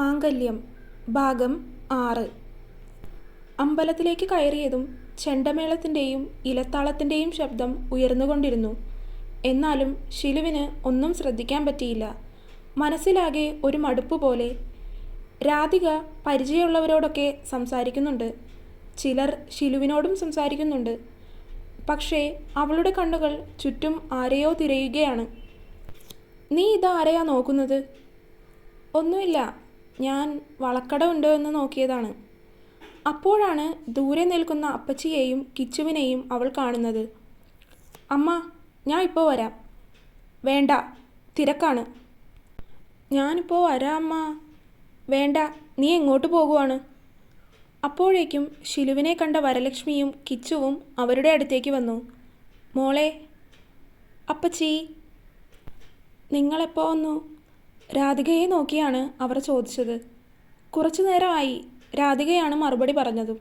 മാംഗല്യം ഭാഗം ആറ്. അമ്പലത്തിലേക്ക് കയറിയതും ചെണ്ടമേളത്തിന്റെയും ഇലത്താളത്തിന്റെയും ശബ്ദം ഉയർന്നുകൊണ്ടിരുന്നു. എന്നാലും ശിലുവിന് ഒന്നും ശ്രദ്ധിക്കാൻ പറ്റിയില്ല. മനസ്സിലാകെ ഒരു മടുപ്പ് പോലെ രാധിക പരിചയമുള്ളവരോടൊക്കെ സംസാരിക്കുന്നുണ്ട്. ചിലർ ശിലുവിനോടും സംസാരിക്കുന്നുണ്ട്. പക്ഷേ അവളുടെ കണ്ണുകൾ ചുറ്റും ആരെയോ തിരയുകയാണ്. നീ ഇതാരെയാ നോക്കുന്നത്? ഒന്നുമില്ല. ഞാൻ വളക്കട ഉണ്ടോ എന്ന് നോക്കിയതാണ്. അപ്പോഴാണ് ദൂരെ നിൽക്കുന്ന അപ്പച്ചിയെയും കിച്ചുവിനെയും അവൾ കാണുന്നത്. അമ്മ ഞാൻ ഇപ്പോൾ വരാം. വേണ്ട തിരക്കാണ്. ഞാനിപ്പോൾ വരാം അമ്മ. വേണ്ട നീ എങ്ങോട്ട് പോകുവാണ്? അപ്പോഴേക്കും ശിലുവിനെ കണ്ട വരലക്ഷ്മിയും കിച്ചുവും അവരുടെ അടുത്തേക്ക് വന്നു. മോളെ അപ്പച്ചി നിങ്ങളെപ്പോ വന്നു? രാധികയെ നോക്കിയാണ് അവർ ചോദിച്ചത്. കുറച്ചു നേരമായി രാധികയാണ് മറുപടി പറഞ്ഞതും.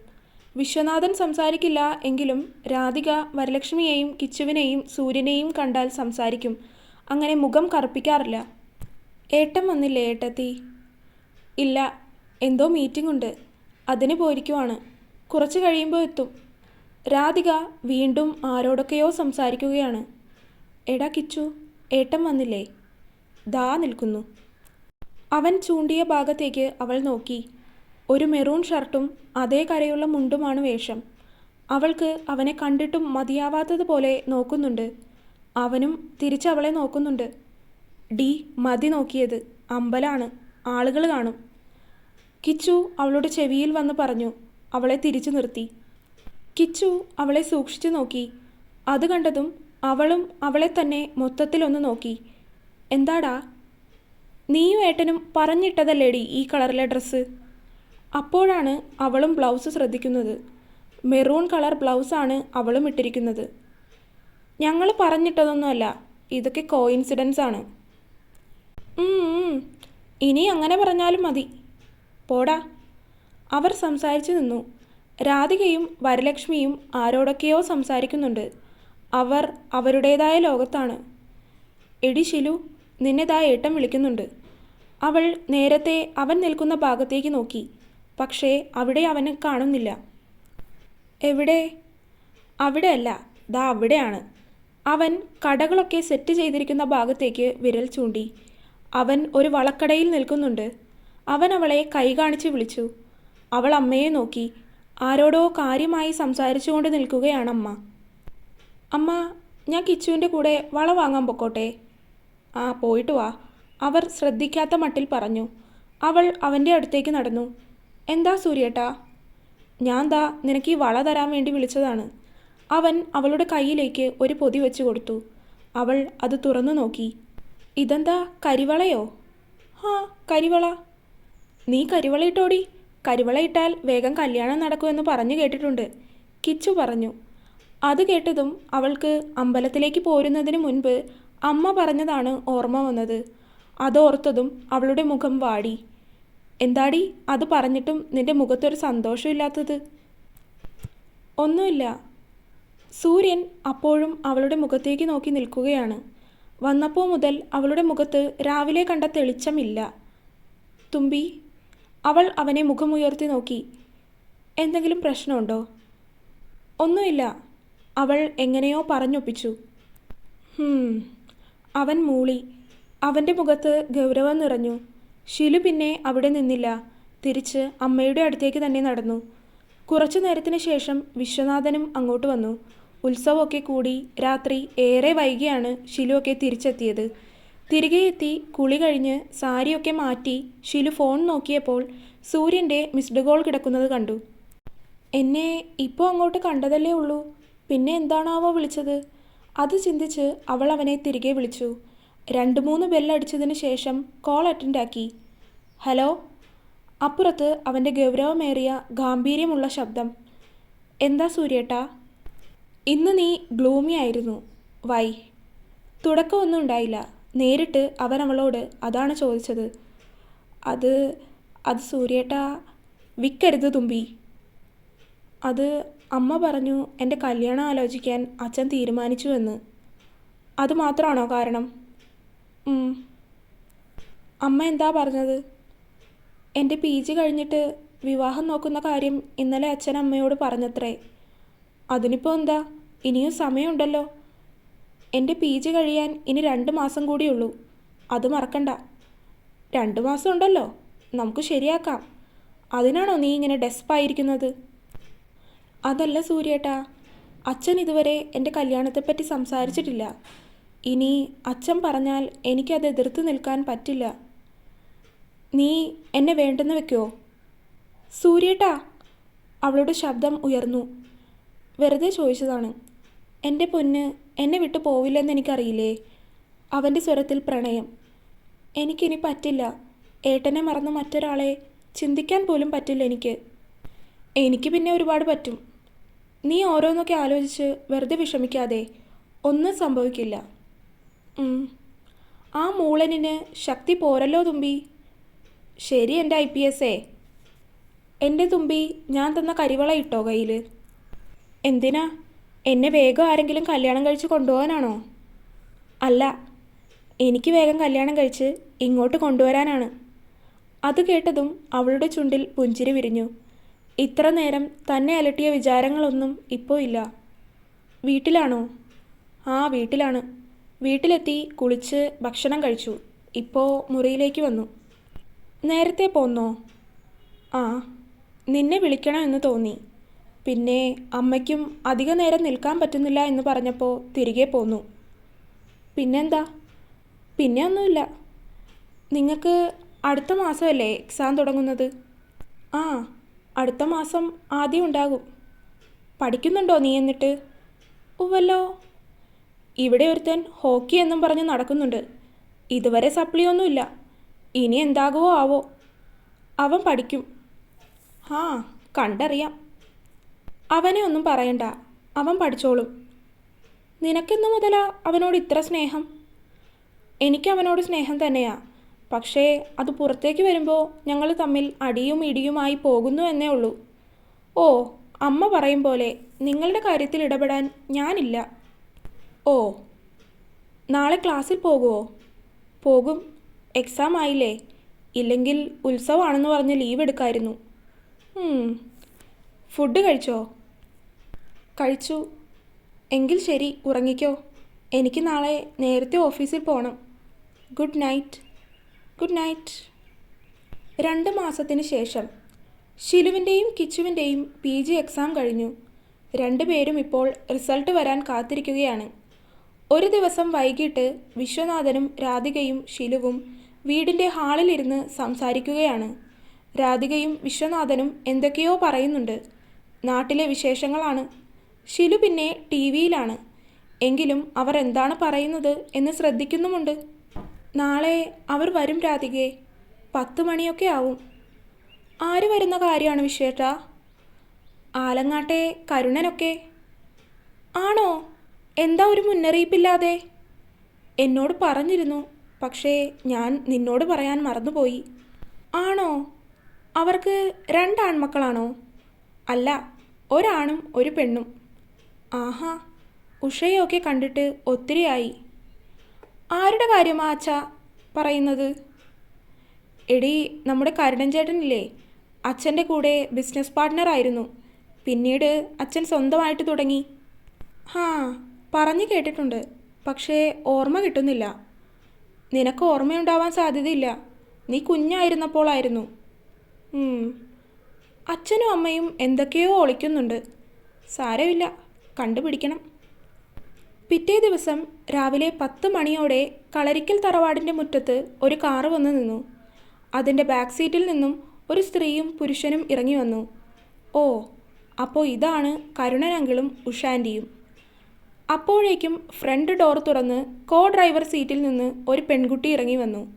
വിശ്വനാഥൻ സംസാരിക്കില്ല എങ്കിലും രാധിക വരലക്ഷ്മിയെയും കിച്ചുവിനെയും സൂര്യനെയും കണ്ടാൽ സംസാരിക്കും. അങ്ങനെ മുഖം കറുപ്പിക്കാറില്ല. ഏട്ടൻ വന്നില്ലേ ഏട്ടത്തി? ഇല്ല എന്തോ മീറ്റിംഗ് ഉണ്ട്. അതിന് പോയിരിക്കുവാണ്. കുറച്ച് കഴിയുമ്പോൾ എത്തും. രാധിക വീണ്ടും ആരോടൊക്കെയോ സംസാരിക്കുകയാണ്. എടാ കിച്ചു ഏട്ടൻ വന്നില്ലേ? ദാ നിൽക്കുന്നു. അവൻ ചൂണ്ടിയ ഭാഗത്തേക്ക് അവൾ നോക്കി. ഒരു മെറൂൺ ഷർട്ടും അതേ കരയുള്ള മുണ്ടുമാണ് വേഷം. അവൾക്ക് അവനെ കണ്ടിട്ടും മതിയാവാത്തതുപോലെ നോക്കുന്നുണ്ട്. അവനും തിരിച്ചവളെ നോക്കുന്നുണ്ട്. ഡി മതി നോക്കിയത്. അമ്പലാണ്. ആളുകൾ കാണും. കിച്ചു അവളുടെ ചെവിയിൽ വന്ന് പറഞ്ഞു. അവളെ തിരിച്ചു നിർത്തി. കിച്ചു അവളെ സൂക്ഷിച്ചു നോക്കി. അത് കണ്ടതും അവളും അവളെ തന്നെ മൊത്തത്തിലൊന്ന് നോക്കി. എന്താടാ? നീയും ഏട്ടനും പറഞ്ഞിട്ടതല്ലേടി ഈ കളറിലെ ഡ്രസ്സ്? അപ്പോഴാണ് അവളും ബ്ലൗസ് ശ്രദ്ധിക്കുന്നത്. മെറൂൺ കളർ ബ്ലൗസാണ് അവളും ഇട്ടിരിക്കുന്നത്. ഞങ്ങൾ പറഞ്ഞിട്ടതൊന്നുമല്ല ഇതൊക്കെ കോയിൻസിഡൻസ് ആണ്. ഇനി അങ്ങനെ പറഞ്ഞാലും മതി. പോടാ. അവർ സംസാരിച്ചു നിന്നു. രാധികയും വരലക്ഷ്മിയും ആരോടൊക്കെയോ സംസാരിക്കുന്നുണ്ട്. അവർ അവരുടേതായ ലോകത്താണ്. എടി ശിലു നിന്നെ ദാ ഏട്ടൻ വിളിക്കുന്നുണ്ട്. അവൾ നേരത്തെ അവൻ നിൽക്കുന്ന ഭാഗത്തേക്ക് നോക്കി. പക്ഷേ അവിടെ അവന് കാണുന്നില്ല. എവിടെ? അവിടെയല്ല ദാ അവിടെയാണ്. അവൻ കടകളൊക്കെ സെറ്റ് ചെയ്തിരിക്കുന്ന ഭാഗത്തേക്ക് വിരൽ ചൂണ്ടി. അവൻ ഒരു വളക്കടയിൽ നിൽക്കുന്നുണ്ട്. അവൻ അവളെ കൈ കാണിച്ച് വിളിച്ചു. അവൾ അമ്മയെ നോക്കി. ആരോടോ കാര്യമായി സംസാരിച്ചുകൊണ്ട് നിൽക്കുകയാണ് അമ്മ. അമ്മ ഞാൻ കിച്ചുവിന്റെ കൂടെ വള വാങ്ങാൻ പൊക്കോട്ടെ? ആ പോയിട്ട് വാ. അവർ ശ്രദ്ധിക്കാത്ത മട്ടിൽ പറഞ്ഞു. അവൾ അവന്റെ അടുത്തേക്ക് നടന്നു. എന്താ സൂര്യേട്ടാ? ഞാൻ ദാ നിനക്ക് ഈ വള തരാൻ വേണ്ടി വിളിച്ചതാണ്. അവൻ അവളുടെ കയ്യിലേക്ക് ഒരു പൊതി വെച്ച് കൊടുത്തു. അവൾ അത് തുറന്നു നോക്കി. ഇതെന്താ കരിവളയോ? ആ കരിവള. നീ കരിവള ഇട്ടോടി. കരിവള ഇട്ടാൽ വേഗം കല്യാണം നടക്കുമെന്ന് പറഞ്ഞു കേട്ടിട്ടുണ്ട്. കിച്ചു പറഞ്ഞു. അത് കേട്ടതും അവൾക്ക് അമ്പലത്തിലേക്ക് പോരുന്നതിന് മുൻപ് അമ്മ പറഞ്ഞതാണ് ഓർമ്മ വന്നത്. അതോർത്തതും അവളുടെ മുഖം വാടി. എന്താടി അത് പറഞ്ഞിട്ടും നിന്റെ മുഖത്തൊരു സന്തോഷമില്ലാത്തത്? ഒന്നുമില്ല. സൂര്യൻ അപ്പോഴും അവളുടെ മുഖത്തേക്ക് നോക്കി നിൽക്കുകയാണ്. വന്നപ്പോൾ മുതൽ അവളുടെ മുഖത്ത് രാവിലെ കണ്ട തെളിച്ചമില്ല. തുമ്പി. അവൾ അവനെ മുഖമുയർത്തി നോക്കി. എന്തെങ്കിലും പ്രശ്നമുണ്ടോ? ഒന്നുമില്ല. അവൾ എങ്ങനെയോ പറഞ്ഞൊപ്പിച്ചു. അവൻ മൂളി. അവന്റെ മുഖത്ത് ഗൗരവം നിറഞ്ഞു. ഷിലു പിന്നെ അവിടെ നിന്നില്ല. തിരിച്ച് അമ്മയുടെ അടുത്തേക്ക് തന്നെ നടന്നു. കുറച്ചു നേരത്തിന് ശേഷം വിശ്വനാഥനും അങ്ങോട്ട് വന്നു. ഉത്സവമൊക്കെ കൂടി രാത്രി ഏറെ വൈകിയാണ് ഷിലുവൊക്കെ തിരിച്ചെത്തിയത്. തിരികെ എത്തി കുളി കഴിഞ്ഞ് സാരിയൊക്കെ മാറ്റി ഷിലു ഫോൺ നോക്കിയപ്പോൾ സൂര്യന്റെ മിസ്ഡ് കോൾ കിടക്കുന്നത് കണ്ടു. എന്നെ ഇപ്പോൾ അങ്ങോട്ട് കണ്ടതല്ലേ ഉള്ളൂ. പിന്നെ എന്താണാവോ വിളിച്ചത്? അത് ചിന്തിച്ച് അവൾ അവനെ തിരികെ വിളിച്ചു. രണ്ട് മൂന്ന് ബെല്ലടിച്ചതിന് ശേഷം കോൾ അറ്റൻഡ് ആക്കി ഹലോ? അപ്പുറത്ത് അവന്റെ ഗൗരവമേറിയ ഗാംഭീര്യമുള്ള ശബ്ദം. എന്താ സൂര്യേട്ടാ? ഇന്ന് നീ ഗ്ലൂമി ആയിരുന്നു. വൈ. തുടക്കമൊന്നും ഉണ്ടായില്ല. നേരിട്ട് അവൻ അവളോട് അതാണ് ചോദിച്ചത്. അത് അത് സൂര്യേട്ടാ വിക്കരുത് തുമ്പി. അത് അമ്മ പറഞ്ഞു എന്റെ കല്യാണം ആലോചിക്കാൻ അച്ഛൻ തീരുമാനിച്ചു എന്ന് അത് മാത്രമാണോ കാരണം? അമ്മ എന്താ പറഞ്ഞത്? എന്റെ പി ജി കഴിഞ്ഞിട്ട് വിവാഹം നോക്കുന്ന കാര്യം ഇന്നലെ അച്ഛൻ അമ്മയോട് പറഞ്ഞത്രേ. അതിനിപ്പോൾ എന്താ? ഇനിയും സമയമുണ്ടല്ലോ. എന്റെ പി ജി കഴിയാൻ ഇനി രണ്ട് മാസം കൂടിയുള്ളൂ. അത് മറക്കണ്ട. രണ്ട് മാസം ഉണ്ടല്ലോ. നമുക്ക് ശരിയാക്കാം. അതിനാണോ നീ ഇങ്ങനെ ഡെസ്പായിരിക്കുന്നത്? അതല്ല സൂര്യേട്ടാ. അച്ഛൻ ഇതുവരെ എന്റെ കല്യാണത്തെപ്പറ്റി സംസാരിച്ചിട്ടില്ല. ഇനി അച്ഛൻ പറഞ്ഞാൽ എനിക്കത് എതിർത്ത് നിൽക്കാൻ പറ്റില്ല. നീ എന്നെ വേണ്ടെന്ന് വെക്കോ? സൂര്യേട്ടാ. അവളുടെ ശബ്ദം ഉയർന്നു. വെറുതെ ചോദിച്ചതാണ്. എന്റെ പൊന്ന് എന്നെ വിട്ടു പോവില്ലെന്ന് എനിക്കറിയില്ലേ? അവന്റെ സ്വരത്തിൽ പ്രണയം. എനിക്കിനി പറ്റില്ല. ഏട്ടനെ മറന്ന് മറ്റൊരാളെ ചിന്തിക്കാൻ പോലും പറ്റില്ല എനിക്ക്. എനിക്ക് പിന്നെ ഒരുപാട് പറ്റും. നീ ഓരോന്നൊക്കെ ആലോചിച്ച് വെറുതെ വിഷമിക്കാതെ ഒന്നും സംഭവിക്കില്ല. ആ മൂളനിന് ശക്തി പോരല്ലോ തുമ്പി. ശരി എന്റെ ഐ പി എസേ എന്റെ തുമ്പി ഞാൻ തന്ന കരിവള ഇട്ടോ കയ്യിൽ എന്തിനാ? എന്നെ വേഗം ആരെങ്കിലും കല്യാണം കഴിച്ച് കൊണ്ടുപോകാനാണോ? അല്ല എനിക്ക് വേഗം കല്യാണം കഴിച്ച് ഇങ്ങോട്ട് കൊണ്ടുവരാനാണ്. അത് കേട്ടതും അവളുടെ ചുണ്ടിൽ പുഞ്ചിരി വിരിഞ്ഞു. ഇത്ര നേരം തന്നെ അലട്ടിയ വിചാരങ്ങളൊന്നും ഇപ്പോൾ ഇല്ല. വീട്ടിലാണോ? ആ വീട്ടിലാണ്. വീട്ടിലെത്തി കുളിച്ച് ഭക്ഷണം കഴിച്ചു. ഇപ്പോൾ മുറിയിലേക്ക് വന്നു. നേരത്തെ പോന്നോ? ആ നിന്നെ വിളിക്കണം എന്ന് തോന്നി. പിന്നെ അമ്മയ്ക്കും അധിക നേരം നിൽക്കാൻ പറ്റുന്നില്ല എന്ന് പറഞ്ഞപ്പോൾ തിരികെ പോന്നു. പിന്നെന്താ? പിന്നെ ഒന്നുമില്ല. നിങ്ങൾക്ക് അടുത്ത മാസമല്ലേ എക്സാം തുടങ്ങുന്നത്? ആ അടുത്ത മാസം ആദ്യം ഉണ്ടാകും. പഠിക്കുന്നുണ്ടോ നീ എന്നിട്ട്? ഉവല്ലോ ഇവിടെ ഒരുത്തൻ ഹോക്കി എന്നും പറഞ്ഞ് നടക്കുന്നുണ്ട്. ഇതുവരെ സപ്ലിയൊന്നുമില്ല. ഇനി എന്താകുമോ ആവോ. അവൻ പഠിക്കും. ആ കണ്ടറിയാം. അവനെ ഒന്നും പറയണ്ട. അവൻ പഠിച്ചോളും. നിനക്കെന്നു മുതലാ അവനോട് ഇത്ര സ്നേഹം? എനിക്ക് അവനോട് സ്നേഹം തന്നെയാ. പക്ഷേ അത് പുറത്തേക്ക് വരുമ്പോൾ ഞങ്ങൾ തമ്മിൽ അടിയും ഇടിയുമായി പോകുന്നു എന്നേ ഉള്ളൂ. ഓ അമ്മ പറയും പോലെ നിങ്ങളുടെ കാര്യത്തിൽ ഇടപെടാൻ ഞാനില്ല. ഓ നാളെ ക്ലാസ്സിൽ പോകുമോ പോകും. എക്സാം ആയില്ലേ? ഇല്ലെങ്കിൽ ഉത്സവമാണെന്ന് പറഞ്ഞ് ലീവ് എടുക്കായിരുന്നു. ഫുഡ് കഴിച്ചോ? കഴിച്ചു. എങ്കിൽ ശരി ഉറങ്ങിക്കോ. എനിക്ക് നാളെ നേരത്തെ ഓഫീസിൽ പോകണം ഗുഡ് നൈറ്റ്. ഗുഡ് നൈറ്റ് രണ്ട് മാസത്തിന് ശേഷം ഷിലുവിന്റെയും കിച്ചുവിന്റെയും പി ജി എക്സാം കഴിഞ്ഞു. രണ്ടുപേരും ഇപ്പോൾ റിസൾട്ട് വരാൻ കാത്തിരിക്കുകയാണ്. ഒരു ദിവസം വൈകിട്ട് വിശ്വനാഥനും രാധികയും ഷിലുവും വീടിന്റെ ഹാളിലിരുന്ന് സംസാരിക്കുകയാണ്. രാധികയും വിശ്വനാഥനും എന്തൊക്കെയോ പറയുന്നുണ്ട്. നാട്ടിലെ വിശേഷങ്ങളാണ്. ഷിലു പിന്നെ ടി വിയിലാണ് എങ്കിലും അവർ എന്താണ് പറയുന്നത് എന്ന് ശ്രദ്ധിക്കുന്നുമുണ്ട്. നാളെ അവർ വരും രാധികെ. പത്ത് മണിയൊക്കെ ആവും. ആര് വരുന്ന കാര്യമാണ് വിശേഷ? ആലങ്ങാട്ടെ കരുണനൊക്കെ. ആണോ? എന്താ ഒരു മുന്നറിയിപ്പില്ലാതെ? എന്നോട് പറഞ്ഞിരുന്നു പക്ഷേ ഞാൻ നിന്നോട് പറയാൻ മറന്നുപോയി. ആണോ? അവർക്ക് രണ്ടാൺമക്കളാണോ? അല്ല ഒരാണും ഒരു പെണ്ണും. ആഹാ ഉഷയൊക്കെ കണ്ടിട്ട് ഒത്തിരിയായി. ആരുടെ കാര്യമാ അച്ഛാ പറയുന്നത്? എടി നമ്മുടെ കരുണൻ ചേട്ടനില്ലേ? അച്ഛന്റെ കൂടെ ബിസിനസ് പാർട്ട്ണറായിരുന്നു പിന്നീട് അച്ഛൻ സ്വന്തമായിട്ട് തുടങ്ങി. ഹാ പറഞ്ഞു കേട്ടിട്ടുണ്ട്. പക്ഷേ ഓർമ്മ കിട്ടുന്നില്ല. നിനക്ക് ഓർമ്മയുണ്ടാവാൻ സാധ്യതയില്ല. നീ കുഞ്ഞായിരുന്നപ്പോളായിരുന്നു. അച്ഛനും അമ്മയും എന്തൊക്കെയോ ഒളിക്കുന്നുണ്ട്. സാരമില്ല. കണ്ടുപിടിക്കണം. പിറ്റേ ദിവസം രാവിലെ പത്ത് മണിയോടെ കളരിക്കൽ തറവാടിന്റെ മുറ്റത്ത് ഒരു കാറ് വന്നു നിന്നു. അതിന്റെ ബാക്ക് സീറ്റിൽ നിന്നും ഒരു സ്ത്രീയും പുരുഷനും ഇറങ്ങി വന്നു. ഓ അപ്പോൾ ഇതാണ് കരുണനങ്കിളും ഉഷാന്റിയും. അപ്പോഴേക്കും ഫ്രണ്ട് ഡോർ തുറന്ന് കോ ഡ്രൈവർ സീറ്റിൽ നിന്ന് ഒരു പെൺകുട്ടി ഇറങ്ങി വന്നു.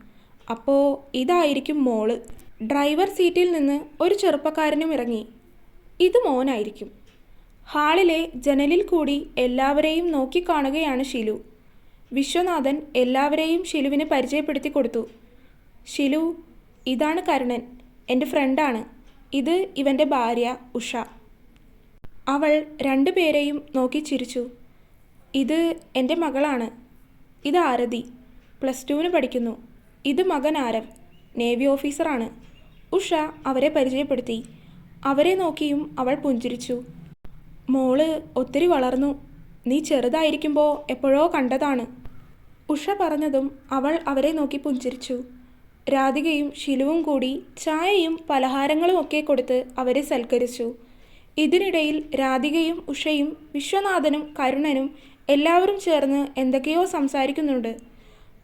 അപ്പോൾ ഇതായിരിക്കും മോൾ. ഡ്രൈവർ സീറ്റിൽ നിന്ന് ഒരു ചെറുപ്പക്കാരനും ഇറങ്ങി. ഇത് മോനായിരിക്കും. ഹാളിലെ ജനലിൽ കൂടി എല്ലാവരെയും നോക്കിക്കാണുകയാണ് ഷിലു. വിശ്വനാഥൻ എല്ലാവരെയും ഷിലുവിന് പരിചയപ്പെടുത്തി കൊടുത്തു. ഷിലു ഇതാണ് കരുണൻ എന്റെ ഫ്രണ്ടാണ്. ഇത് ഇവന്റെ ഭാര്യ ഉഷ അവൾ രണ്ടുപേരെയും നോക്കി ചിരിച്ചു. ഇത് എന്റെ മകളാണ്. ഇത് ആരതി. പ്ലസ് ടുവിന് പഠിക്കുന്നു. ഇത് മകൻ ആരവ് നേവി ഓഫീസറാണ്. ഉഷ അവരെ പരിചയപ്പെടുത്തി. അവരെ നോക്കിയും അവൾ പുഞ്ചിരിച്ചു. മോൾ ഒത്തിരി വളർന്നു. നീ ചെറുതായിരിക്കുമ്പോൾ എപ്പോഴോ കണ്ടതാണ്. ഉഷ പറഞ്ഞതും അവൾ അവരെ നോക്കി പുഞ്ചിരിച്ചു. രാധികയും ശിലുവും കൂടി ചായയും പലഹാരങ്ങളും ഒക്കെ കൊടുത്ത് അവരെ സൽക്കരിച്ചു. ഇതിനിടയിൽ രാധികയും ഉഷയും വിശ്വനാഥനും കരുണനും എല്ലാവരും ചേർന്ന് എന്തൊക്കെയോ സംസാരിക്കുന്നുണ്ട്.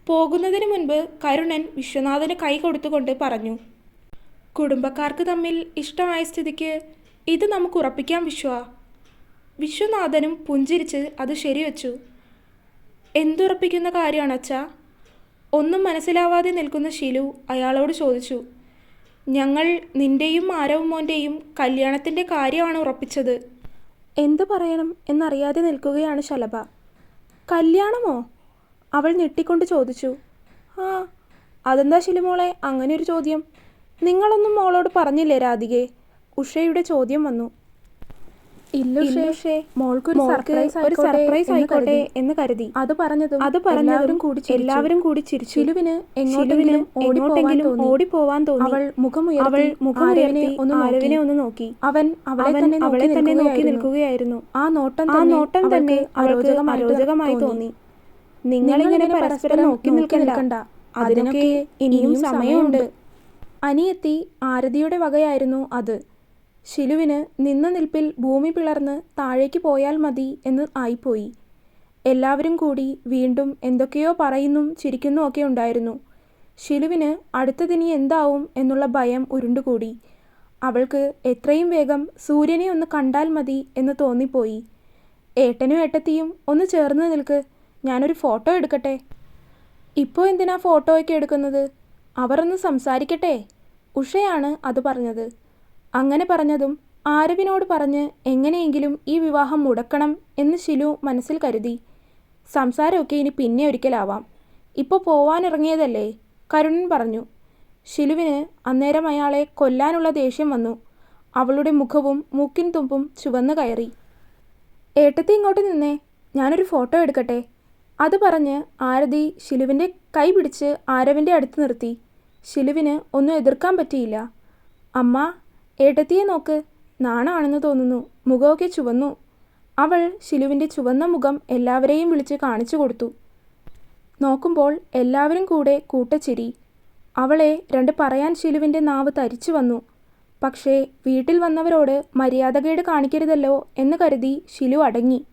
പോകുന്നതിന് മുൻപ് കരുണൻ വിശ്വനാഥന് കൈ കൊടുത്തുകൊണ്ട് പറഞ്ഞു. കുടുംബക്കാർക്ക് തമ്മിൽ ഇഷ്ടമായ സ്ഥിതിക്ക് ഇത് നമുക്ക് ഉറപ്പിക്കാം വിശ്വ. വിശ്വനാഥനും പുഞ്ചിരിച്ച് അത് ശരിവെച്ചു. എന്തുറപ്പിക്കുന്ന കാര്യമാണ് അച്ഛാ ഒന്നും മനസ്സിലാവാതെ നിൽക്കുന്ന ശിലു അയാളോട് ചോദിച്ചു. ഞങ്ങൾ നിന്റെയും ആരവ് മോന്റെയും കല്യാണത്തിന്റെ കാര്യമാണ് ഉറപ്പിച്ചത്. എന്തു പറയണം എന്നറിയാതെ നിൽക്കുകയാണ് ശലഭ. കല്യാണമോ? അവൾ ഞെട്ടിക്കൊണ്ട് ചോദിച്ചു. ആ അതെന്താ ശിലുമോളെ അങ്ങനെ ഒരു ചോദ്യം? നിങ്ങളൊന്നും മോളോട് പറഞ്ഞില്ലേ രാധികെ? ഉഷയുടെ ചോദ്യം വന്നു ഇല്ല ഉഷേ മോൾക്കൊരു സർപ്രൈസ് ഒരു സർപ്രൈസ് ആയിക്കോട്ടെ എന്ന് കരുതി. അത് പറഞ്ഞതും അത് പറഞ്ഞവരും കൂടി എല്ലാവരും കൂടി ചിരിച്ചു. ശിലുവിന് എങ്ങോട്ടെങ്കിലും എങ്ങോട്ടെങ്കിലും ഓടിപ്പോവാൻ തോന്നി. അവൾ മുഖമുയർത്തി അവൾ മുഖമുയർത്തി ഒന്ന് ആരവിനെ ഒന്ന് നോക്കി. അവൻ അവളെ തന്നെ അവളെ തന്നെ നോക്കി നിൽക്കുകയായിരുന്നു. ആ നോട്ടം ആ നോട്ടം തന്നെ അരോചകമായി തോന്നി. നിങ്ങളിങ്ങനെ പരസ്പരം നോക്കി നിൽക്കണ്ട. അതിനൊക്കെ ഇനിയും സമയമുണ്ട്. അനിയത്തി ആരതിയുടെ വകയായിരുന്നു അത്. ശിലുവിന് നിന്ന നിൽപ്പിൽ ഭൂമി പിളർന്ന് താഴേക്ക് പോയാൽ മതി എന്ന് ആയിപ്പോയി. എല്ലാവരും കൂടി വീണ്ടും എന്തൊക്കെയോ പറയുന്നും ചിരിക്കുന്നു ഒക്കെ ഉണ്ടായിരുന്നു. ശിലുവിന് അടുത്തതിനി എന്താവും എന്നുള്ള ഭയം ഉരുണ്ടുകൂടി. അവൾക്ക് എത്രയും വേഗം സൂര്യനെ ഒന്ന് കണ്ടാൽ മതി എന്ന് തോന്നിപ്പോയി. ഏട്ടനും ഏട്ടത്തിയും ഒന്ന് ചേർന്ന് നിൽക്ക്. ഞാനൊരു ഫോട്ടോ എടുക്കട്ടെ? ഇപ്പോൾ എന്തിനാ ഫോട്ടോയൊക്കെ എടുക്കുന്നത്? അവർ ഒന്ന് സംസാരിക്കട്ടെ? ഉഷയാണ് അത് പറഞ്ഞത്. അങ്ങനെ പറഞ്ഞതും ആരവിനോട് പറഞ്ഞ് എങ്ങനെയെങ്കിലും ഈ വിവാഹം മുടക്കണം എന്ന് ശിലു മനസ്സിൽ കരുതി. സംസാരമൊക്കെ ഇനി പിന്നെ ഒരിക്കലാവാം. ഇപ്പോൾ പോവാനിറങ്ങിയതല്ലേ? കരുണൻ പറഞ്ഞു. ശിലുവിന് അന്നേരം അയാളെ കൊല്ലാനുള്ള ദേഷ്യം വന്നു. അവളുടെ മുഖവും മൂക്കിൻ തുമ്പും ചുവന്നു കയറി. ഏട്ടത്തി ഇങ്ങോട്ട് നിന്നേ. ഞാനൊരു ഫോട്ടോ എടുക്കട്ടെ? അത് പറഞ്ഞ് ആരതി ശിലുവിന്റെ കൈ പിടിച്ച് ആരവിന്റെ അടുത്ത് നിർത്തി. ശിലുവിന് ഒന്നും എതിർക്കാൻ പറ്റിയില്ല. അമ്മ ഏട്ടത്തിയെ നോക്ക്. നാണാണെന്ന് തോന്നുന്നു. മുഖമൊക്കെ ചുവന്നു. അവൾ ശിലുവിന്റെ ചുവന്ന മുഖം എല്ലാവരെയും വിളിച്ച് കാണിച്ചു കൊടുത്തു. നോക്കുമ്പോൾ എല്ലാവരും കൂടെ കൂട്ടച്ചിരി. അവളെ രണ്ട് പറയാൻ ശിലുവിന്റെ നാവ് തരിച്ചു വന്നു. പക്ഷേ വീട്ടിൽ വന്നവരോട് മര്യാദകേട് കാണിക്കരുതല്ലോ എന്ന് കരുതി ശിലു അടങ്ങി.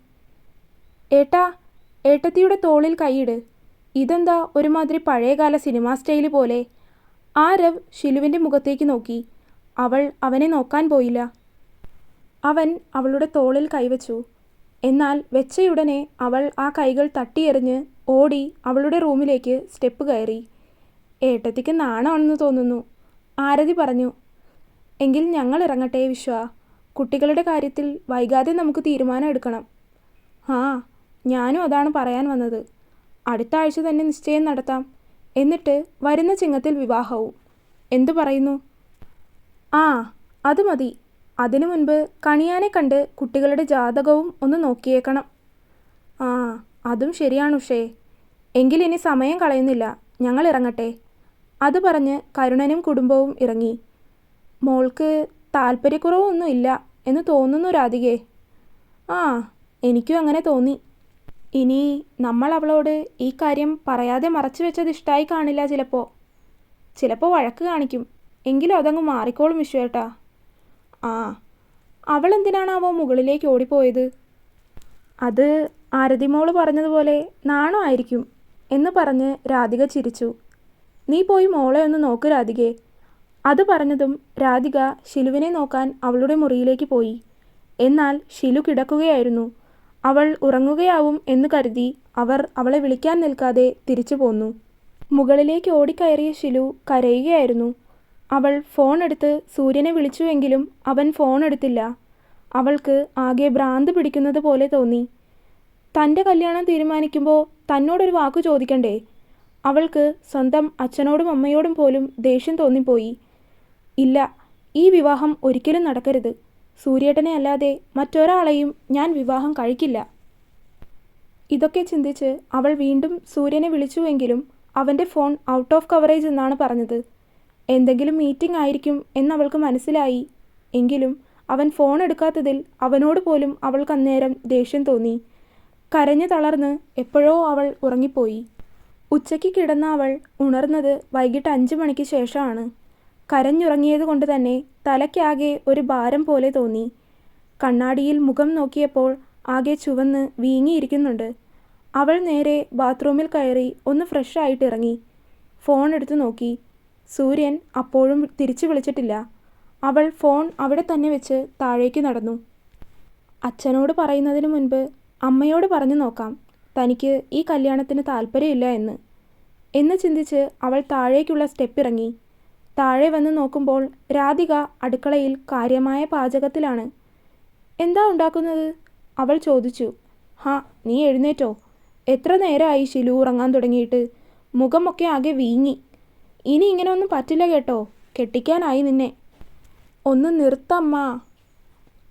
ഏട്ടാ ഏട്ടത്തിയുടെ തോളിൽ കൈയിട്. ഇതെന്താ ഒരുമാതിരി പഴയകാല സിനിമാ സ്റ്റൈൽ പോലെ? ആരവ് ശിലുവിന്റെ മുഖത്തേക്ക് നോക്കി. അവൾ അവനെ നോക്കാൻ പോയില്ല. അവൻ അവളുടെ തോളിൽ കൈവച്ചു. എന്നാൽ വെച്ചയുടനെ അവൾ ആ കൈകൾ തട്ടിയെറിഞ്ഞ് ഓടി അവളുടെ റൂമിലേക്ക് സ്റ്റെപ്പ് കയറി. ഏട്ടത്തിക്ക് നാണമാണെന്ന് തോന്നുന്നു ആരതി പറഞ്ഞു. എങ്കിൽ ഞങ്ങൾ ഇറങ്ങട്ടെ വിശ്വ. കുട്ടികളുടെ കാര്യത്തിൽ വൈകാതെ നമുക്ക് തീരുമാനം എടുക്കണം. ആ ഞാനും അതാണ് പറയാൻ വന്നത്. അടുത്ത ആഴ്ച തന്നെ നിശ്ചയം നടത്താം. എന്നിട്ട് വരുന്ന ചിങ്ങത്തിൽ വിവാഹവും. എന്തു പറയുന്നു? ആ അത് മതി. അതിനു മുൻപ് കണിയാനെ കണ്ട് കുട്ടികളുടെ ജാതകവും ഒന്ന് നോക്കിയേക്കണം. ആ അതും ശരിയാണ് ഉഷേ. എങ്കിലിനി സമയം കളയുന്നില്ല. ഞങ്ങൾ ഇറങ്ങട്ടെ. അത് പറഞ്ഞ് കരുണനും കുടുംബവും ഇറങ്ങി. മോൾക്ക് താല്പര്യക്കുറവൊന്നും ഇല്ല എന്ന് തോന്നുന്നു രാധികേ. ആ എനിക്കും അങ്ങനെ തോന്നി. ഇനി നമ്മൾ അവളോട് ഈ കാര്യം പറയാതെ മറച്ചു വെച്ചത് ഇഷ്ടമായി കാണില്ല ചിലപ്പോൾ ചിലപ്പോൾ വഴക്ക് കാണിക്കും. എങ്കിലും അതങ്ങ് മാറിക്കോളും വിശ്വേട്ടാ. ആ അവൾ എന്തിനാണാവോ മുകളിലേക്ക് ഓടിപ്പോയത്? അത് ആരതിമോൾ പറഞ്ഞതുപോലെ നാണോ ആയിരിക്കും എന്ന് പറഞ്ഞ് രാധിക ചിരിച്ചു. നീ പോയി മോളെ ഒന്ന് നോക്ക് രാധികേ അത് പറഞ്ഞതും രാധിക ശിലുവിനെ നോക്കാൻ അവളുടെ മുറിയിലേക്ക് പോയി. എന്നാൽ ഷിലു കിടക്കുകയായിരുന്നു. അവൾ ഉറങ്ങുകയാവും എന്ന് കരുതി അവർ അവളെ വിളിക്കാൻ നിൽക്കാതെ തിരിച്ചു പോന്നു. മുകളിലേക്ക് ഓടിക്കയറിയ ഷിലു കരയുകയായിരുന്നു. അവൾ ഫോൺ എടുത്ത് സൂര്യനെ വിളിച്ചുവെങ്കിലും അവൻ ഫോൺ എടുത്തില്ല. അവൾക്ക് ആകെ ഭ്രാന്ത് പിടിക്കുന്നത് പോലെ തോന്നി. തന്റെ കല്യാണം തീരുമാനിക്കുമ്പോൾ തന്നോടൊരു വാക്ക് ചോദിക്കണ്ടേ? അവൾക്ക് സ്വന്തം അച്ഛനോടും അമ്മയോടും പോലും ദേഷ്യം തോന്നിപ്പോയി. ഇല്ല ഈ വിവാഹം ഒരിക്കലും നടക്കരുത്. സൂര്യേട്ടനെ അല്ലാതെ മറ്റൊരാളെയും ഞാൻ വിവാഹം കഴിക്കില്ല. ഇതൊക്കെ ചിന്തിച്ച് അവൾ വീണ്ടും സൂര്യനെ വിളിച്ചുവെങ്കിലും അവന്റെ ഫോൺ ഔട്ട് ഓഫ് കവറേജ് എന്നാണ് പറഞ്ഞത്. എന്തെങ്കിലും മീറ്റിംഗ് ആയിരിക്കും എന്നവൾക്ക് മനസ്സിലായി. എങ്കിലും അവൻ ഫോൺ എടുക്കാത്തതിൽ അവനോട് പോലും അവൾക്ക് അന്നേരം ദേഷ്യം തോന്നി. കരഞ്ഞു തളർന്ന് എപ്പോഴോ അവൾ ഉറങ്ങിപ്പോയി. ഉച്ചയ്ക്ക് കിടന്ന അവൾ ഉണർന്നത് വൈകിട്ട് അഞ്ച് മണിക്ക് ശേഷമാണ്. കരഞ്ഞുറങ്ങിയത് കൊണ്ട് തന്നെ തലയ്ക്കാകെ ഒരു ഭാരം പോലെ തോന്നി. കണ്ണാടിയിൽ മുഖം നോക്കിയപ്പോൾ ആകെ ചുവന്ന് വീങ്ങിയിരിക്കുന്നുണ്ട്. അവൾ നേരെ ബാത്റൂമിൽ കയറി ഒന്ന് ഫ്രഷ് ആയിട്ട് ഇറങ്ങി. ഫോൺ എടുത്തു നോക്കി. സൂര്യൻ അപ്പോഴും തിരിച്ചു വിളിച്ചിട്ടില്ല. അവൾ ഫോൺ അവിടെ തന്നെ വെച്ച് താഴേക്ക് നടന്നു. അച്ഛനോട് പറയുന്നതിന് മുൻപ് അമ്മയോട് പറഞ്ഞു നോക്കാം. തനിക്ക് ഈ കല്യാണത്തിന് താല്പര്യമില്ല എന്ന്. എന്ന് ചിന്തിച്ച് അവൾ താഴേക്കുള്ള സ്റ്റെപ്പ് ഇറങ്ങി. താഴെ വന്ന് നോക്കുമ്പോൾ രാധിക അടുക്കളയിൽ കാര്യമായ പാചകത്തിലാണ്. എന്താ ഉണ്ടാക്കുന്നത്? അവൾ ചോദിച്ചു. ഹാ നീ എഴുന്നേറ്റോ. എത്ര നേരമായി ശിലു ഉറങ്ങാൻ തുടങ്ങിയിട്ട്. മുഖമൊക്കെ ആകെ വീങ്ങി. ഇനി ഇങ്ങനെ ഒന്നും പറ്റില്ല കേട്ടോ. കെട്ടിക്കാനായി നിന്നെ. ഒന്ന് നിർത്തമ്മ.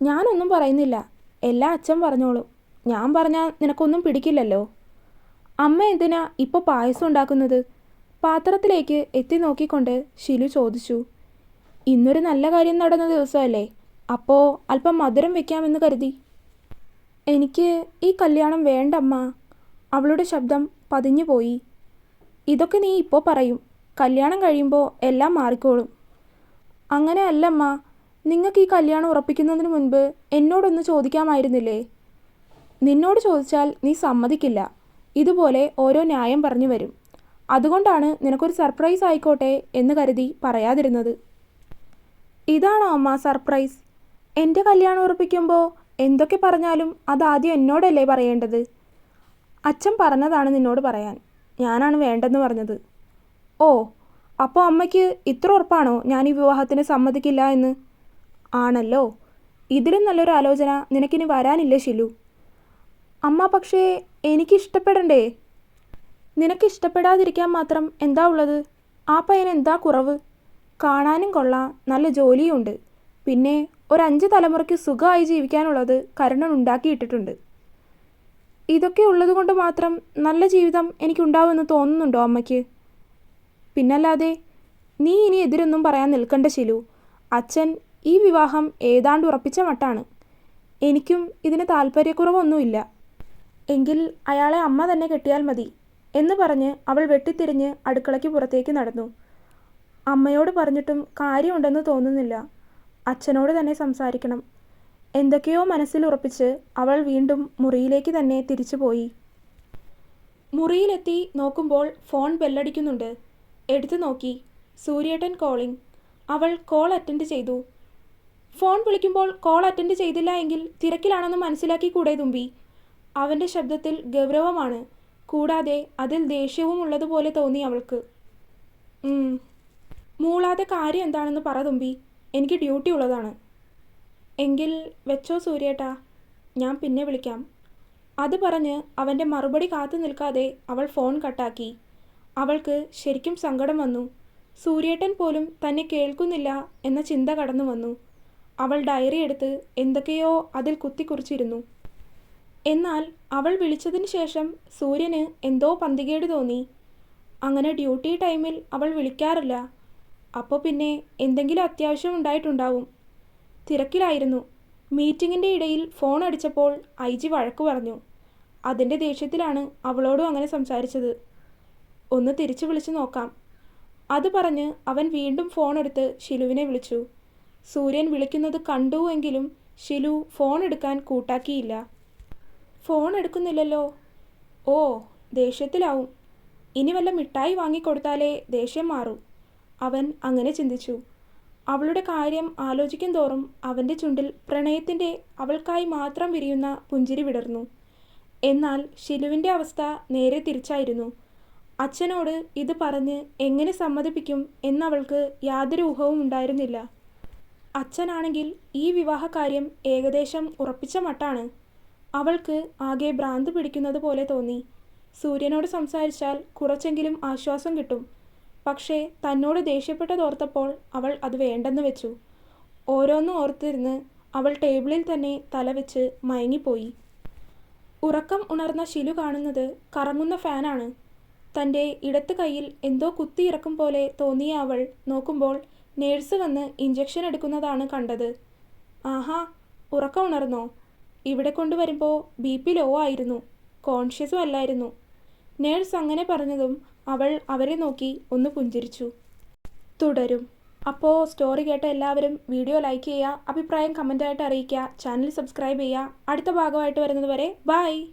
ഞാനൊന്നും പറയുന്നില്ല. എല്ലാ അച്ഛൻ പറഞ്ഞോളൂ. ഞാൻ പറഞ്ഞാൽ നിനക്കൊന്നും പിടിക്കില്ലല്ലോ. അമ്മ എന്തിനാ ഇപ്പോൾ പായസം ഉണ്ടാക്കുന്നത്? പാത്രത്തിലേക്ക് എത്തി നോക്കിക്കൊണ്ട് ഷിലു ചോദിച്ചു. ഇന്നൊരു നല്ല കാര്യം നടന്ന ദിവസമല്ലേ? അപ്പോൾ അല്പം മധുരം വെക്കാമെന്ന് കരുതി. എനിക്ക് ഈ കല്യാണം വേണ്ടമ്മ. അവളുടെ ശബ്ദം പതിഞ്ഞു പോയി ഇതൊക്കെ നീ ഇപ്പോൾ പറയും. കല്യാണം കഴിയുമ്പോൾ എല്ലാം മാറിക്കോളും. അങ്ങനെ അല്ലമ്മ നിങ്ങൾക്ക് ഈ കല്യാണം ഉറപ്പിക്കുന്നതിന് മുൻപ് എന്നോടൊന്ന് ചോദിക്കാമായിരുന്നില്ലേ? നിന്നോട് ചോദിച്ചാൽ നീ സമ്മതിക്കില്ല. ഇതുപോലെ ഓരോ ന്യായം പറഞ്ഞു വരും. അതുകൊണ്ടാണ് നിനക്കൊരു സർപ്രൈസ് ആയിക്കോട്ടെ എന്ന് കരുതി പറയാതിരുന്നത്. ഇതാണോ അമ്മ സർപ്രൈസ്? എന്റെ കല്യാണം ഉറപ്പിക്കുമ്പോൾ എന്തൊക്കെ പറഞ്ഞാലും അതാദ്യം എന്നോടല്ലേ പറയേണ്ടത്? അച്ഛൻ പറഞ്ഞതാണ് നിന്നോട് പറയാൻ. ഞാനാണ് വേണ്ടെന്ന് പറഞ്ഞത്. ഓ അപ്പോൾ അമ്മയ്ക്ക് ഇത്ര ഉറപ്പാണോ ഞാൻ ഈ വിവാഹത്തിന് സമ്മതിക്കില്ല എന്ന്? ആണല്ലോ. ഇതിലും നല്ലൊരു ആലോചന നിനക്കിനി വരാനില്ല ഷിലു അമ്മ പക്ഷേ നിനക്ക് ഇഷ്ടപ്പെടാതിരിക്കാൻ മാത്രം എന്താ ഉള്ളത്? ആ പയ്യന് എന്താ കുറവ്? കാണാനും കൊള്ളാം നല്ല ജോലിയുണ്ട്. പിന്നെ ഒരു അഞ്ച് തലമുറയ്ക്ക് സുഖമായി ജീവിക്കാനുള്ളത് കരുണൻ ഉണ്ടാക്കിയിട്ടിട്ടുണ്ട്. ഇതൊക്കെ ഉള്ളതുകൊണ്ട് മാത്രം നല്ല ജീവിതം എനിക്കുണ്ടാവുമെന്ന് തോന്നുന്നുണ്ടോ അമ്മയ്ക്ക്? പിന്നല്ലാതെ നീ ഇനി എതിരൊന്നും പറയാൻ നിൽക്കണ്ട ശിലു. അച്ഛൻ ഈ വിവാഹം ഏതാണ്ട് ഉറപ്പിച്ച മട്ടാണ്. എനിക്കും ഇതിന് താല്പര്യക്കുറവൊന്നുമില്ല എങ്കിൽ അയാളെ അമ്മ തന്നെ കെട്ടിയാൽ മതി എന്ന് പറഞ്ഞ് അവൾ വെട്ടിത്തിരിഞ്ഞ് അടുക്കളയ്ക്ക് പുറത്തേക്ക് നടന്നു. അമ്മയോട് പറഞ്ഞിട്ടും കാര്യമുണ്ടെന്ന് തോന്നുന്നില്ല. അച്ഛനോട് തന്നെ സംസാരിക്കണം. എന്തൊക്കെയോ മനസ്സിൽ ഉറപ്പിച്ച് അവൾ വീണ്ടും മുറിയിലേക്ക് തന്നെ തിരിച്ചുപോയി. മുറിയിലെത്തി നോക്കുമ്പോൾ ഫോൺ ബെല്ലടിക്കുന്നുണ്ട്. എടുത്തു നോക്കി. സൂര്യേട്ടൻ കോളിംഗ് അവൾ കോൾ അറ്റൻഡ് ചെയ്തു. ഫോൺ വിളിക്കുമ്പോൾ കോൾ അറ്റൻഡ് ചെയ്തില്ല എങ്കിൽ തിരക്കിലാണെന്ന് മനസ്സിലാക്കി കൂടെ തുമ്പി. അവന്റെ ശബ്ദത്തിൽ ഗൗരവമാണ്. കൂടാതെ അതിൽ ദേഷ്യവും ഉള്ളതുപോലെ തോന്നി അവൾക്ക്. മൂളാതെ കാര്യം എന്താണെന്ന് പറ തുമ്പി. എനിക്ക് ഡ്യൂട്ടി ഉള്ളതാണ്. എങ്കിൽ വെച്ചോ സൂര്യേട്ടാ. ഞാൻ പിന്നെ വിളിക്കാം. അത് പറഞ്ഞ് അവന്റെ മറുപടി കാത്തു നിൽക്കാതെ അവൾ ഫോൺ കട്ടാക്കി അവൾക്ക് ശരിക്കും സങ്കടം വന്നു. സൂര്യേട്ടൻ പോലും തന്നെ കേൾക്കുന്നില്ല എന്ന ചിന്ത കടന്നു വന്നു. അവൾ ഡയറി എടുത്ത് എന്തൊക്കെയോ അതിൽ കുത്തിക്കുറിച്ചിരുന്നു. എന്നാൽ അവൾ വിളിച്ചതിന് ശേഷം സൂര്യന് എന്തോ പന്തികേട് തോന്നി. അങ്ങനെ ഡ്യൂട്ടി ടൈമിൽ അവൾ വിളിക്കാറില്ല. അപ്പോൾ പിന്നെ എന്തെങ്കിലും അത്യാവശ്യം ഉണ്ടായിട്ടുണ്ടാവും. തിരക്കിലായിരുന്നു. മീറ്റിങ്ങിന്റെ ഇടയിൽ ഫോൺ അടിച്ചപ്പോൾ ഐ ജി വഴക്ക് പറഞ്ഞു. അതിന്റെ ദേഷ്യത്തിലാണ് അവളോടും അങ്ങനെ സംസാരിച്ചത്. ഒന്ന് തിരിച്ചു വിളിച്ചു നോക്കാം. അത് പറഞ്ഞ് അവൻ വീണ്ടും ഫോൺ എടുത്ത് ഷിലുവിനെ വിളിച്ചു. സൂര്യൻ വിളിക്കുന്നത് കണ്ടു എങ്കിലും ഷിലു ഫോൺ എടുക്കാൻ കൂട്ടാക്കിയില്ല. ഫോൺ എടുക്കുന്നില്ലല്ലോ. ഓ ദേഷ്യത്തിലാവും. ഇനി വല്ല മിഠായി വാങ്ങിക്കൊടുത്താലേ ദേഷ്യം മാറൂ. അവൻ അങ്ങനെ ചിന്തിച്ചു. അവളുടെ കാര്യം ആലോചിക്കും തോറും അവന്റെ ചുണ്ടിൽ പ്രണയത്തിന്റെ അവൾക്കായി മാത്രം വിരിയുന്ന പുഞ്ചിരി വിടർന്നു. എന്നാൽ ഷിലുവിന്റെ അവസ്ഥ നേരെ തിരിച്ചായിരുന്നു. അച്ഛനോട് ഇത് പറഞ്ഞ് എങ്ങനെ സമ്മതിപ്പിക്കും എന്നവൾക്ക് യാതൊരു ഊഹവും ഉണ്ടായിരുന്നില്ല. അച്ഛനാണെങ്കിൽ ഈ വിവാഹകാര്യം ഏകദേശം ഉറപ്പിച്ച മട്ടാണ്. അവൾക്ക് ആകെ ഭ്രാന്ത് പിടിക്കുന്നത് പോലെ തോന്നി. സൂര്യനോട് സംസാരിച്ചാൽ കുറച്ചെങ്കിലും ആശ്വാസം കിട്ടും. പക്ഷേ തന്നോട് ദേഷ്യപ്പെട്ടതോർത്തപ്പോൾ അവൾ അത് വേണ്ടെന്ന് വെച്ചു. ഓരോന്നും ഓർത്തിരുന്ന് അവൾ ടേബിളിൽ തന്നെ തലവെച്ച് മയങ്ങിപ്പോയി. ഉറക്കം ഉണർന്ന ശിലു കാണുന്നത് കറങ്ങുന്ന ഫാനാണ്. തന്റെ ഇടത്ത് കൈയിൽ എന്തോ കുത്തിയിറക്കും പോലെ തോന്നിയ അവൾ നോക്കുമ്പോൾ നേഴ്സ് വന്ന് ഇഞ്ചക്ഷൻ എടുക്കുന്നതാണ് കണ്ടത്. ആഹാ ഉറക്കം ഉണർന്നോ? ഇവിടെ കൊണ്ടുവരുമ്പോൾ ബി പി ലോ ആയിരുന്നു കോൺഷ്യസും അല്ലായിരുന്നു. നേഴ്സ് അങ്ങനെ പറഞ്ഞതും അവൾ അവരെ നോക്കി ഒന്ന് പുഞ്ചിരിച്ചു. തുടരും. അപ്പോൾ സ്റ്റോറി കേട്ട എല്ലാവരും വീഡിയോ ലൈക്ക് ചെയ്യുക അഭിപ്രായം കമന്റായിട്ട് അറിയിക്കുക ചാനൽ സബ്സ്ക്രൈബ് ചെയ്യുക. അടുത്ത ഭാഗമായിട്ട് വരുന്നത് വരെ ബായ്